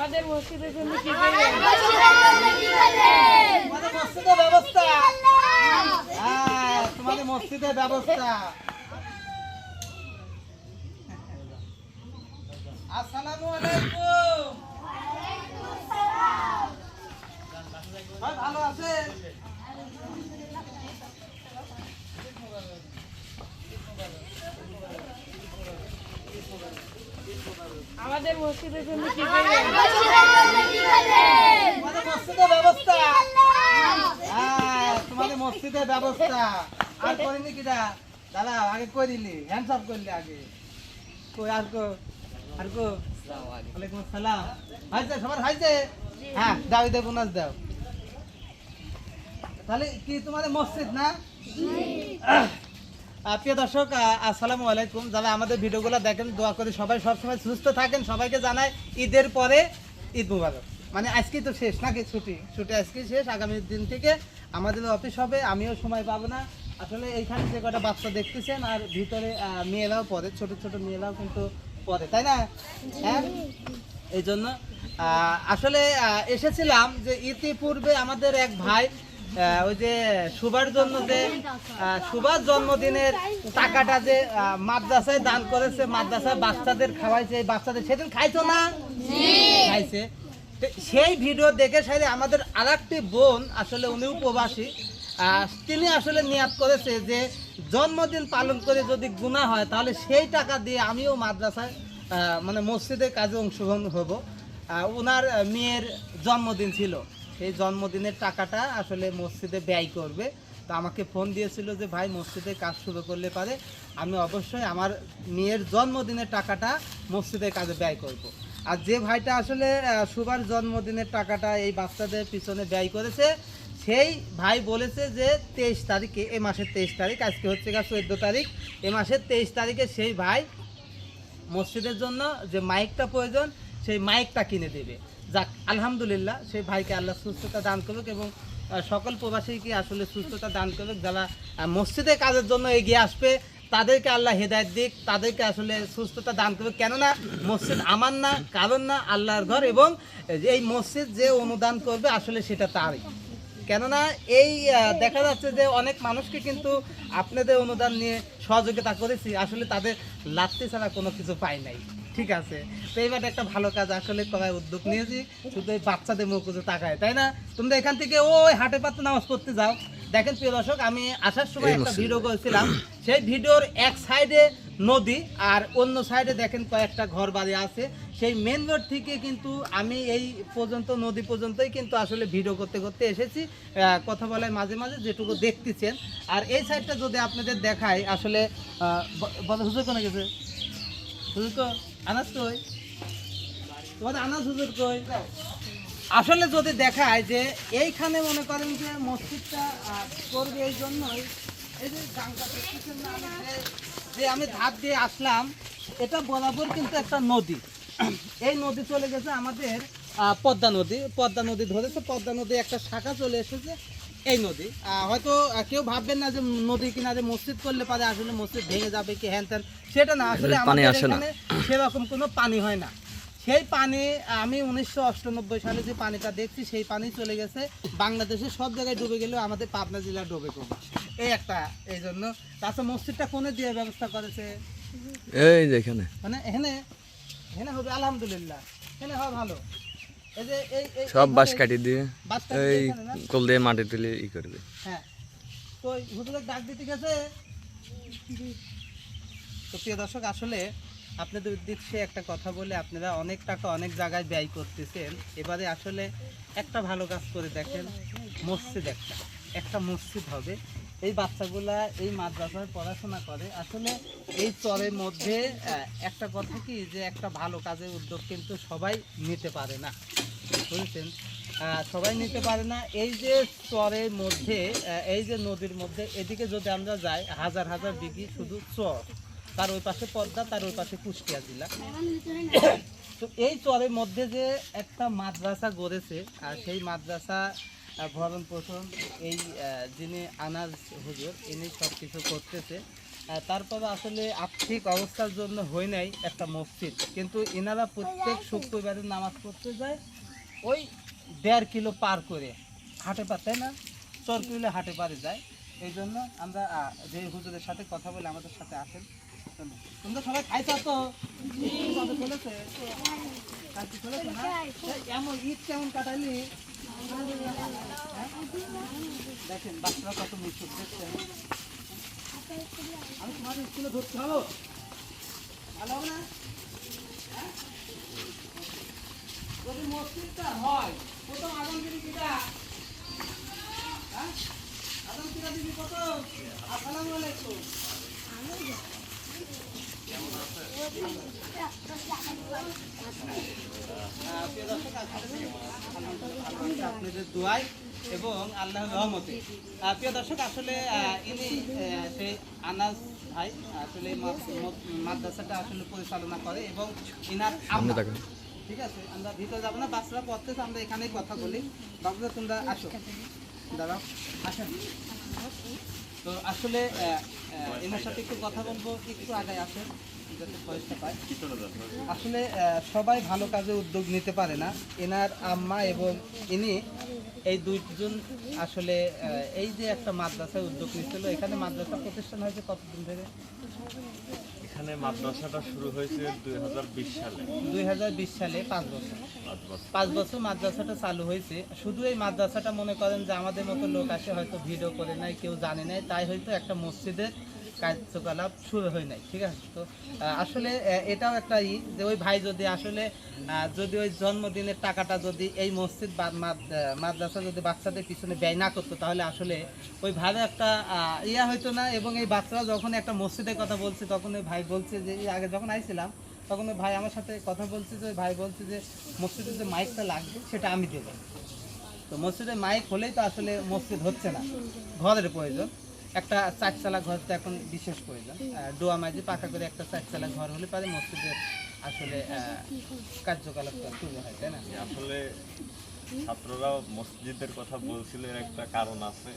আমাদের মসজিদের জন্য কি তোমাদের মসজিদের ব্যবস্থা। হ্যাঁ তোমাদের মসজিদের ব্যবস্থা। আসসালামু আলাইকুম। ভালো আছেন? আমাদের মসজিদের জন্য কি তোমাদের মসজিদের ব্যবস্থা? হ্যাঁ তোমাদের মসজিদের ব্যবস্থা। আর করিনি কিটা? দাদা আগে কই দিলি? হ্যান্ডস আপ করলি আগে। কই আর কো আর কো। ওয়ালাইকুম আসসালাম। হাইছে সবার হাইছে হ্যাঁ দাও দে বোনাস দাও। তাহলে কি তোমাদের মসজিদ না? প্রিয় দর্শক আসসালামু আলাইকুম। যারা আমাদের ভিডিওগুলো দেখেন, দোয়া করে সবাই সবসময় সুস্থ থাকেন। সবাইকে জানায় ঈদের পরে ঈদ মুবারক। মানে আজকেই তো শেষ নাকি ছুটি? ছুটি আজকেই শেষ, আগামী দিন থেকে আমাদের অফিস হবে, আমিও সময় পাবো না। আসলে এইখানে যে কটা বাচ্চা দেখতেছেন, আর ভিতরে মেয়েরাও পড়ে, ছোট ছোট মেয়েরাও কিন্তু পড়ে, তাই না? হ্যাঁ? এই জন্য আসলে এসেছিলাম যে ইতিপূর্বে আমাদের এক ভাই ওই যে সুভার জন্য যে সুভার জন্মদিনের টাকাটা যে মাদ্রাসায় দান করেছে মাদ্রাসায় বাচ্চাদের খাওয়াইছে এই বাচ্চাদের সেদিন খাইছো না? খাইছে। তো সেই ভিডিও দেখে সাইডে আমাদের আর বোন আসলে উনিও প্রবাসী আহ, তিনি আসলে নিয়াত করেছে যে জন্মদিন পালন করে যদি গুণা হয় তাহলে সেই টাকা দিয়ে আমিও মাদ্রাসায় মানে মসজিদের কাজে অংশগ্রহণ হব। ওনার মেয়ের জন্মদিন ছিল। সেই জন্মদিনের টাকাটা আসলে মসজিদে ব্যয় করবে। তো আমাকে ফোন দিয়েছিল যে, ভাই, মসজিদে কাজ শুরু করলে পারে। আমি অবশ্যই আমার মেয়ের জন্মদিনের টাকাটা মসজিদের কাজে ব্যয় করব। আর যে ভাইটা আসলে সুভার জন্মদিনের টাকাটা এই বাচ্চাদের পিছনে ব্যয় করেছে, সেই ভাই বলেছে যে, তেইশ তারিখে, এ মাসের তেইশ তারিখ, আজকে হচ্ছে গা চোদ্দ তারিখ, এ মাসের তেইশ তারিখে সেই ভাই মসজিদের জন্য যে মাইকটা প্রয়োজন, সেই মাইকটা কিনে দেবে। যাক, আলহামদুলিল্লাহ, সেই ভাইকে আল্লাহ সুস্থতা দান করুক এবং সকল প্রবাসীকে আসলে সুস্থতা দান করুক, যারা মসজিদের কাজের জন্য এগিয়ে আসবে, তাদেরকে আল্লাহ হেদায়ত দিক, তাদেরকে আসলে সুস্থতা দান করুক। কেননা, মসজিদ আমার না কারণ না, আল্লাহর ঘর এবং এই মসজিদ যে অনুদান করবে, আসলে সেটা তারই। কেননা, এই দেখা যাচ্ছে যে অনেক মানুষকে কিন্তু আপনাদের অনুদান নিয়ে সহযোগিতা করেছি, আসলে তাদের লাত্তি ছাড়া কোনো কিছু পাই নাই। ঠিক আছে। তো এইবার একটা ভালো কাজ আসলে করার উদ্যোগ নিয়েছি। শুধু এই বাচ্চাদের মুখ তাকায় তাই না? তোমরা এখান থেকে ওই হাটে পাতে নামাজ পড়তে যাও। দেখেন প্রিয় দর্শক আমি আসার সময় একটা ভিডিও করেছিলাম। সেই ভিডিওর এক সাইডে নদী আর অন্য সাইডে দেখেন কয়েকটা ঘর বাড়ি আছে। সেই মেন রোড থেকে কিন্তু আমি এই পর্যন্ত নদী পর্যন্তই কিন্তু আসলে ভিডিও করতে করতে এসেছি। কথা বলার মাঝে মাঝে যেটুকু দেখতেছেন। আর এই সাইডটা যদি আপনাদের দেখায় আসলে হুজুর কোনে গেছে? হুজুর কই? তোমাদের আনাজ হুজুর কই? আসলে যদি দেখায় যে এইখানে মনে করেন যে মসজিদটা করবে এই জন্যই, এই যে- যে আমি ধাপ দিয়ে আসলাম, এটা বরাবর কিন্তু একটা নদী। এই নদী চলে গেছে আমাদের পদ্মা নদী। পদ্মা নদী ধরেছে, পদ্মা নদী একটা শাখা চলে এসেছে। এই নদী। হয়তো কেউ ভাববেন না যে নদী কিনারে মসজিদ করলে পারে আসলে মসজিদ ভেঙে যাবে কি হ্যান ত্যান। সেটা না আসলে পানি আসে না। সেরকম কোনো পানি হয় না। সেই পানি আমি উনিশশো সালে যে পানিটা দেখছি সেই পানি চলে গেছে। বাংলাদেশে সব জায়গায় ডুবে গেলেও আমাদের পাবনা জেলা ডুবে কম এই একটা এই জন্য। তাছাড়া মসজিদটা কোনে দিয়ে ব্যবস্থা করেছে? এই যে এখানে। মানে এখানে এখানে হবে আলহামদুলিল্লাহ। এখানে হবে ভালো। সব বাঁশ কাটি দিয়ে দিয়ে এই? কল দিয়ে মাটি তুলে ই করবে হ্যাঁ। তো হুজুরের ডাক দিতে গেছে। তো প্রিয় দর্শক আসলে আপনাদের উদ্দেশ্যে একটা কথা বলে আপনারা অনেক টাকা অনেক জায়গায় ব্যয় করতেছেন। এবারে আসলে একটা ভালো কাজ করে দেখেন মসজিদ একটা। একটা মসজিদ হবে। এই বাচ্চাগুলা এই মাদ্রাসায় পড়াশোনা করে। আসলে এই চরের মধ্যে একটা কথা কি যে একটা ভালো কাজের উদ্যোগ কিন্তু সবাই নিতে পারে না। বুঝেছেন? সবাই নিতে পারে না। এই যে চরের মধ্যে এই যে নদীর মধ্যে, এদিকে যদি আমরা যাই, হাজার হাজার বিঘি শুধু চর। তার ওই পাশে পদ্মা, তার ওই পাশে কুষ্টিয়া জেলা। তো এই চরের মধ্যে যে একটা মাদ্রাসা গড়েছে, আর সেই মাদ্রাসা ভরণ পোষণ, এই যিনি আনাজ হুজুর, ইনি সব কিছু করতেছে তারপরে আসলে আর্থিক অবস্থার জন্য হয় নাই একটা মসজিদ। কিন্তু এনারা প্রত্যেক শুক্রবারে নামাজ পড়তে যায়, ওই দেড় কিলো পার করে। হাটে পার, তাই না? চর কিলো হাটে পারে যায়। এই জন্য আমরা যে হুজুরের সাথে কথা বলে আমাদের সাথে আসেন। তোমরা সবাই খাইছো তো? এমন ঈদ কেমন কাটালি? দেখেন, বাচ্চারা কত মিশুক, দেখছেন? আমি তোমাদের স্কুলে ধরতে হব। ভালো হবে না? হ্যাঁ? যদি মসজিদটা হয়, প্রথম আদমগিরি কিটা? হ্যাঁ? আদম কিরা দিবি কত? আসসালামু আলাইকুম আহ, প্রিয় দর্শক, আলহামদুলিল্লাহ, আপনাদের দোয়ায় এবং আল্লাহর রহমতে। প্রিয় দর্শক আসলে ইনি সেই আনাস ভাই আসলে মাদ্রাসাটা আসলে পরিচালনা করে এবং ইনার ঠিক আছে আমরা ভিতরে যাব না বাচ্চারা পড়তেছে আমরা এখানেই কথা বলি। বাবুরা তোমরা আসো। দাঁড়াও আসেন। তো আসলে এনার সাথে একটু কথা বলব, একটু আগে আসেন আসলে সবাই ভালো কাজে উদ্যোগ নিতে পারে না। এনার আম্মা এবং ইনি, এই দুইজন আসলে এই যে একটা মাদ্রাসায় উদ্যোগ নিচ্ছিল এখানে মাদ্রাসা প্রতিষ্ঠান হয়েছে কতদিন ধরে? এখানে মাদ্রাসাটা শুরু হয়েছে দুই হাজার বিশ সালে। দুই হাজার বিশ সালে পাঁচ বছর। পাঁচ বছর। পাঁচ বছর মাদ্রাসাটা চালু হয়েছে। শুধু এই মাদ্রাসাটা মনে করেন যে আমাদের মতো লোক আসে হয়তো ভিডিও করে নাই কেউ জানে নাই। তাই হয়তো একটা মসজিদের কার্যকলাপ শুরু হয় নাই, ঠিক আছে? তো আসলে এটাও একটা ই যে ওই ভাই যদি আসলে যদি ওই জন্মদিনের টাকাটা যদি এই মসজিদ বা মাদ- মাদ্রাসা যদি বাচ্চাদের পিছনে ব্যয় না করতো, তাহলে আসলে ওই ভাইয়ের একটা ইয়া হইতো না এবং এই বাচ্চারা যখন একটা মসজিদের কথা বলছে, তখন ওই ভাই বলছে যে আগে যখন আইছিলাম, তখন ওই ভাই আমার সাথে কথা বলছে যে ভাই বলছে যে, মসজিদের যে মাইকটা লাগবে, সেটা আমি দেবো। তো মসজিদে মাইক হলেই তো আসলে মসজিদ হচ্ছে না, ঘরের প্রয়োজন। একটা চারচালা ঘর তো এখন বিশেষ প্রয়োজন। ডোয়া মাঝে পাকা করে একটা চারচালা ঘর হলে পারে মসজিদের আসলে কার্যকলাপটা শুরু হয় তাই না? আসলে ছাত্ররা মসজিদের কথা বলছিল এর একটা কারণ আছে।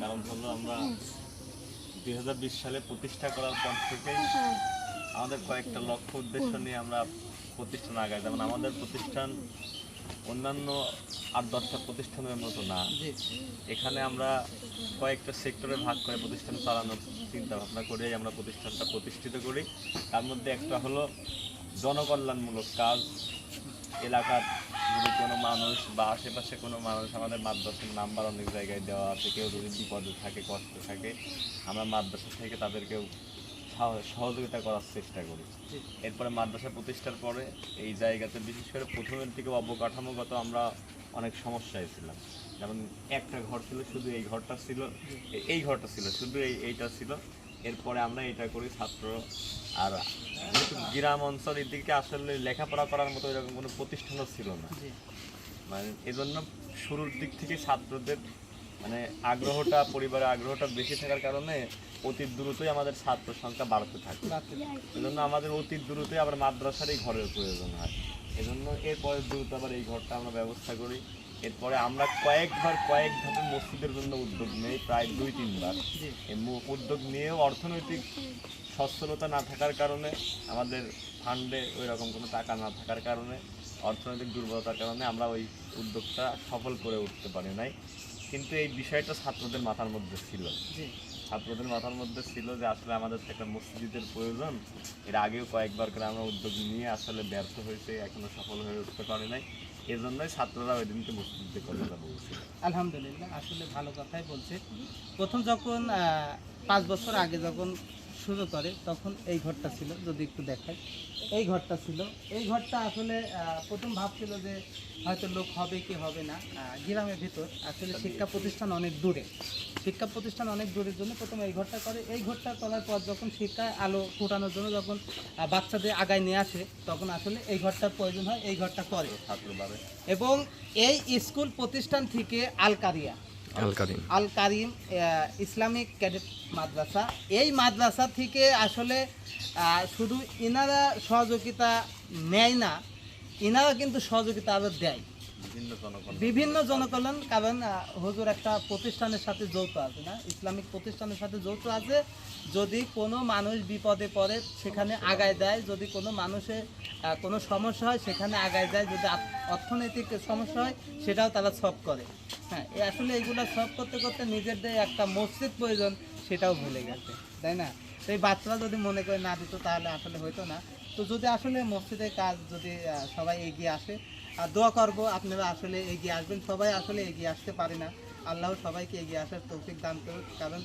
কারণ হলো আমরা দুই হাজার বিশ সালে প্রতিষ্ঠা করার পর থেকেই আমাদের কয়েকটা লক্ষ্য উদ্দেশ্য নিয়ে আমরা প্রতিষ্ঠান আগাই। যেমন আমাদের প্রতিষ্ঠান অন্যান্য আর দশটা প্রতিষ্ঠানের মতো না। এখানে আমরা কয়েকটা সেক্টরে ভাগ করে প্রতিষ্ঠান চালানোর চিন্তা ভাবনা করে আমরা প্রতিষ্ঠানটা প্রতিষ্ঠিত করি। তার মধ্যে একটা হলো জনকল্যাণমূলক কাজ। এলাকার যদি কোনো মানুষ বা আশেপাশে কোনো মানুষ আমাদের মাদ্রাসার নাম্বার অনেক জায়গায় দেওয়া আছে কেউ যদি বিপদে থাকে কষ্ট থাকে আমরা মাদ্রাসা থেকে তাদেরকেও সহযোগিতা করার চেষ্টা করি। এরপরে মাদ্রাসা প্রতিষ্ঠার পরে এই জায়গাতে বিশেষ করে প্রথমের দিকে অবকাঠামোগত আমরা অনেক সমস্যায় ছিলাম। যেমন একটা ঘর ছিল শুধু এই ঘরটা ছিল এই ঘরটা ছিল শুধু এই এইটা ছিল। এরপরে আমরা এটা করি ছাত্র আর যেহেতু গ্রাম অঞ্চল এদিকে আসলে লেখাপড়া করার মতো এরকম কোনো প্রতিষ্ঠানও ছিল না। মানে এজন্য শুরুর দিক থেকে ছাত্রদের মানে আগ্রহটা পরিবারের আগ্রহটা বেশি থাকার কারণে অতি দ্রুতই আমাদের ছাত্র সংখ্যা বাড়তে থাকে। এজন্য আমাদের অতি দ্রুতই আবার মাদ্রাসার এই ঘরের প্রয়োজন হয়। এজন্য এরপরে দ্রুত আবার এই ঘরটা আমরা ব্যবস্থা করি। এরপরে আমরা কয়েকবার কয়েক ধাপে মসজিদের জন্য উদ্যোগ নেই প্রায় দুই তিনবার। এই উদ্যোগ নিয়েও অর্থনৈতিক সচ্ছলতা না থাকার কারণে আমাদের ফান্ডে ওই রকম কোনো টাকা না থাকার কারণে অর্থনৈতিক দুর্বলতার কারণে আমরা ওই উদ্যোগটা সফল করে উঠতে পারি নাই। কিন্তু এই বিষয়টা ছাত্রদের মাথার মধ্যে ছিল। ছাত্রদের মাথার মধ্যে ছিল যে আসলে আমাদের একটা মসজিদের প্রয়োজন। এর আগেও কয়েকবার করে আমরা উদ্যোগ নিয়ে আসলে ব্যর্থ হয়েছে, এখনও সফল হয়ে উঠতে পারে নাই। এজন্যই ছাত্ররা ওই দিনকে মসজিদের কথাটা বলছে আলহামদুলিল্লাহ, আসলে ভালো কথাই বলছে। প্রথম যখন পাঁচ বছর আগে যখন শুরু করে তখন এই ঘরটা ছিল যদি একটু দেখাই। এই ঘরটা ছিল। এই ঘরটা আসলে প্রথম ভাবছিল যে হয়তো লোক হবে কি হবে না গ্রামের ভিতর। আসলে শিক্ষা প্রতিষ্ঠান অনেক দূরে। শিক্ষা প্রতিষ্ঠান অনেক দূরের জন্য প্রথমে এই ঘরটা করে। এই ঘরটা করার পর যখন শিক্ষায় আলো ফোটানোর জন্য যখন বাচ্চাদের আগায় নিয়ে আসে তখন আসলে এই ঘরটার প্রয়োজন হয় এই ঘরটা করে। এবং এই স্কুল প্রতিষ্ঠান থেকে আল কারিয়া আল কারিম ইসলামিক ক্যাডেট মাদ্রাসা। এই মাদ্রাসা থেকে আসলে শুধু ইনারা সহযোগিতা নেয় না, ইনারা কিন্তু সহযোগিতা আরও দেয়। বিভিন্ন জনকল্যাণ। কারণ হুজুর একটা প্রতিষ্ঠানের সাথে যৌথ আছে না? ইসলামিক প্রতিষ্ঠানের সাথে যৌথ আছে। যদি কোনো মানুষ বিপদে পড়ে সেখানে আগায় দেয়। যদি কোনো মানুষের কোনো সমস্যা হয় সেখানে আগায় দেয়। যদি অর্থনৈতিক সমস্যা হয় সেটাও তারা সলভ করে। হ্যাঁ আসলে এগুলো সলভ করতে করতে নিজেদের একটা মসজিদ প্রয়োজন সেটাও ভুলে গেছে তাই না? তো এই বাচ্চারা যদি মনে করে না দিত তাহলে আসলে হইতো না। তো যদি আসলে মসজিদের কাজ যদি সবাই এগিয়ে আসে আর দোয়া করব আপনারা আসলে এগিয়ে আসবেন। সবাই আসলে এগিয়ে আসতে পারে না। আল্লাহ সবাইকে এগিয়ে আসার তৌফিক দান করুক কারণ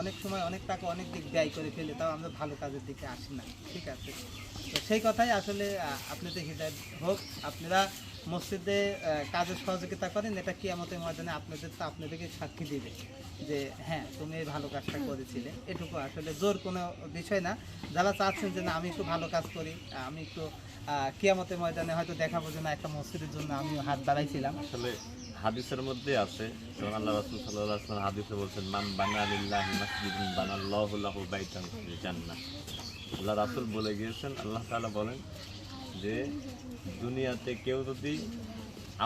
অনেক সময় অনেক টাকা অনেক দিক ব্যয় করে ফেলে তাও আমরা ভালো কাজের দিকে আসি না। ঠিক আছে? তো সেই কথাই আসলে আপনাদের হৃদয় হোক। আপনারা মসজিদে আহ, কাজে সহযোগিতা করেন এটা কিয়ামতের ময়দানে আপনাদের তো আপনাদেরকে সাক্ষী দিবে যে হ্যাঁ তুমি এই ভালো কাজটা করেছিলে। এটুকু আসলে জোর কোনো বিষয় না। যারা চাচ্ছেন যে না আমি একটু ভালো কাজ করি আমি একটু কিয়ামতের ময়দানে হয়তো দেখাবো যে না একটা মসজিদের জন্য আমিও হাত বাড়াইছিলাম। আসলে হাদিসের মধ্যে আছে যেমন আল্লাহ রাসূল সাল্লাল্লাহু আলাইহি হাদিসে বলছেন মান বানা লিল্লাহি মাসজিদান বানাল্লাহু লাহু বাইতান ফিল জান্নাহ। আল্লাহ রাসূল বলে গিয়েছেন আল্লাহ তাআলা বলেন যে দুনিয়াতে কেউ যদি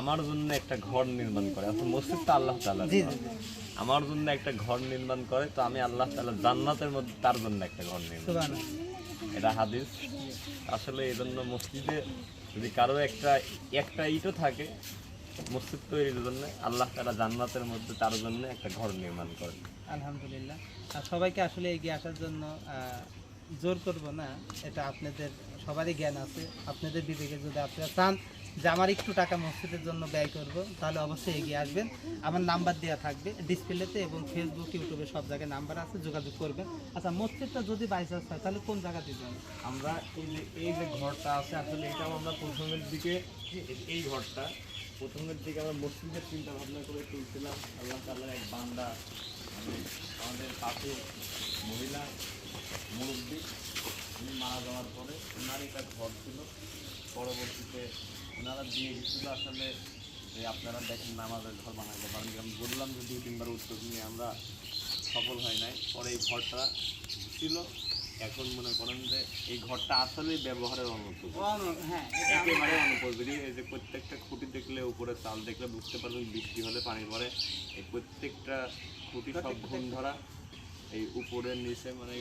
আমার জন্য একটা ঘর নির্মাণ করে আসলে মসজিদ তো আল্লাহ তাআলা আমার জন্য একটা ঘর নির্মাণ করে তো আমি আল্লাহ তাআলা জান্নাতের মধ্যে তার জন্য একটা ঘর নির্মাণ এটা হাদিস। আসলে এই জন্য মসজিদে যদি কারও একটা একটা ইটও থাকে, মসজিদ তৈরির জন্য, আল্লাহ তারা জান্নাতের মধ্যে তার জন্য একটা ঘর নির্মাণ করেন। আলহামদুলিল্লাহ। আর সবাইকে আসলে এগিয়ে আসার জন্য জোর করব না, এটা আপনাদের, সবারই জ্ঞান আছে। আপনাদের বিবেকে যদি আপনারা চান যে আমার একটু টাকা মসজিদের জন্য ব্যয় করব, তাহলে অবশ্যই এগিয়ে আসবেন। আমার নাম্বার দেওয়া থাকবে ডিসপ্লেতে এবং ফেসবুক ইউটিউবে সব জায়গায় নাম্বার আছে, যোগাযোগ করবেন। আচ্ছা মসজিদটা যদি বাইচান্স হয়, তাহলে কোন জায়গা দিবেন আমরা এই যে এই যে ঘরটা আছে, আসলে এটাও আমরা প্রথমের দিকে, এই ঘরটা, প্রথমের দিকে আমরা মসজিদের চিন্তা ভাবনা করে তুলছিলাম। আল্লাহ তাল্লাহ এক বান্দা মানে আমাদের পাশে মহিলা, মুরব্বী, উনি মারা যাওয়ার পরে ওনার একটা ঘর ছিল। পরবর্তীতে ওনারা দিয়ে গেছিল আসলে যে আপনারা দেখেন নামাজের ঘর বানাইতে পারেন আমি বললাম যে দুই তিনবার উত্তর নিয়ে আমরা সফল হয় নাই। পরে এই ঘরটা ছিল। এখন মনে করেন যে এই ঘরটা আসলে ব্যবহারের অনুপযোগী। হ্যাঁ একেবারে অনুপযোগী। এই যে প্রত্যেকটা খুঁটি দেখলে উপরে চাল দেখলে বুঝতে পারবেন বৃষ্টি হলে পানি পড়ে এই প্রত্যেকটা খুঁটি সব ঘুম ধরা এই উপরের নিচে মানে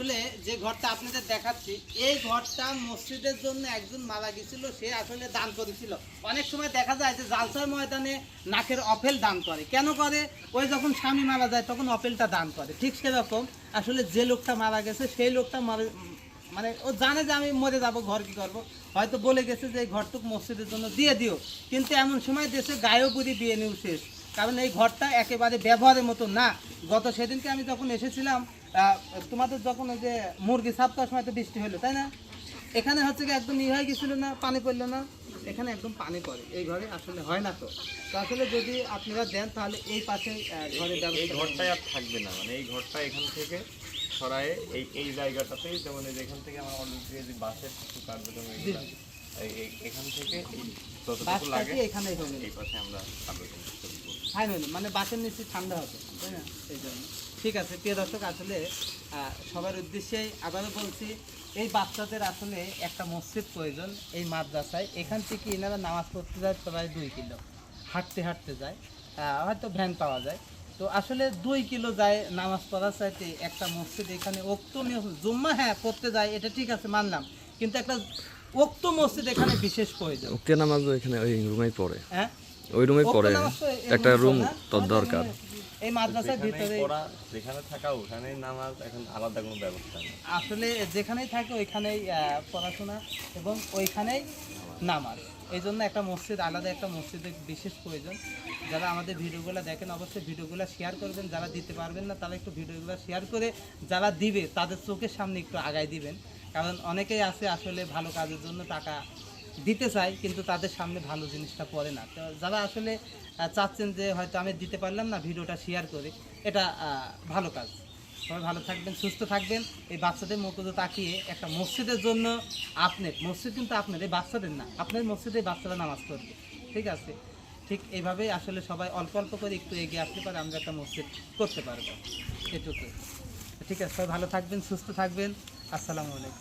আসলে যে ঘরটা আপনাদের দেখাচ্ছি, এই ঘরটা মসজিদের জন্য একজন মারা গেছিল, সে আসলে দান করেছিল। অনেক সময় দেখা যায় যে জালসার ময়দানে নাকের অফেল দান করে। কেন করে? ওই যখন স্বামী মারা যায় তখন অফেলটা দান করে। ঠিক সেরকম আসলে যে লোকটা মারা গেছে, সেই লোকটা মানে ও জানে যে আমি মরে যাব, ঘর কি করব। হয়তো বলে গেছে যে এই ঘরটুক মসজিদের জন্য দিয়ে দিও। কিন্তু এমন সময় দেশে গায়েও বুড়ি বিয়ে নিউ শেষ কারণ এই ঘরটা একেবারে ব্যবহারের মতো না। গত সেদিনকে আমি যখন এসেছিলাম তোমাদের যখন ওই যে মুরগি সাপ সময় তো বৃষ্টি হলো তাই না? এখানে হচ্ছে কি একদম ই হয়ে গেছিল না পানি পড়ল না? এখানে একদম পানি পড়ে এই ঘরে আসলে হয় না তো। তো আসলে যদি আপনারা দেন তাহলে এই পাশে ঘরের এই ঘরটাই আর থাকবে না মানে এই ঘরটা এখান থেকে সরায়ে এই এই জায়গাটাতেই যেমন এই যে এখান থেকে আমার অলরেডি যে বাসের কিছু কার্যক্রম এখান থেকে যতটুকু লাগে এখানেই হবে এই পাশে আমরা কার্যক্রম করব। মানে বাসের নিচে ঠান্ডা হবে তাই না? এই জন্য। ঠিক আছে প্রিয় দর্শক আসলে সবার উদ্দেশ্যে আবারও বলছি এই বাচ্চাদের আসলে একটা মসজিদ প্রয়োজন এই মাদ্রাসায়। এখান থেকে এনারা নামাজ পড়তে যায় প্রায় দুই কিলো। হাঁটতে হাঁটতে যায়। হয়তো ভ্যান পাওয়া যায়। তো আসলে দুই কিলো যায় নামাজ পড়ার চাইতে একটা মসজিদ এখানে নিয়ম- জুম্মা হ্যাঁ পড়তে যায় এটা ঠিক আছে মানলাম। কিন্তু একটা ওক্ত মসজিদ এখানে বিশেষ প্রয়োজন। উক্তে নামাজও এখানে ওই রুমেই পড়ে। হ্যাঁ? ওই রুমেই পড়ে। নামাজ একটা রুম তোর দরকার। এই মাদ্রাসার ভিতরে পড়া যেখানে থাকা ওখানেই নামাজ এখন আলাদা কোনো ব্যবস্থা নেই। আসলে যেখানেই থাকে ওইখানেই পড়াশোনা এবং ওইখানেই নামাজ। এই জন্য একটা মসজিদ আলাদা একটা মসজিদের বিশেষ প্রয়োজন। যারা আমাদের ভিডিওগুলো দেখেন অবশ্যই ভিডিওগুলো শেয়ার করবেন। যারা দিতে পারবেন না তারা একটু ভিডিওগুলো শেয়ার করে যারা দিবে তাদের চোখের সামনে একটু আগায় দিবেন। কারণ অনেকেই আছে আসলে ভালো কাজের জন্য টাকা দিতে চাই, কিন্তু তাদের সামনে ভালো জিনিসটা পড়ে না। তো যারা আসলে চাচ্ছেন যে হয়তো আমি দিতে পারলাম না, ভিডিওটা শেয়ার করে, এটা ভালো কাজ। সবাই ভালো থাকবেন, সুস্থ থাকবেন। এই বাচ্চাদের মুখে তাকিয়ে একটা মসজিদের জন্য আপনার মসজিদ কিন্তু আপনার, এই বাচ্চাদের না, আপনার মসজিদে বাচ্চারা নামাজ পড়বে। ঠিক আছে? ঠিক এইভাবেই আসলে সবাই অল্প অল্প করে একটু এগিয়ে আসতে পারে, আমরা একটা মসজিদ করতে পারব। এটুকু ঠিক আছে, সবাই ভালো থাকবেন, সুস্থ থাকবেন। আসসালামু আলাইকুম।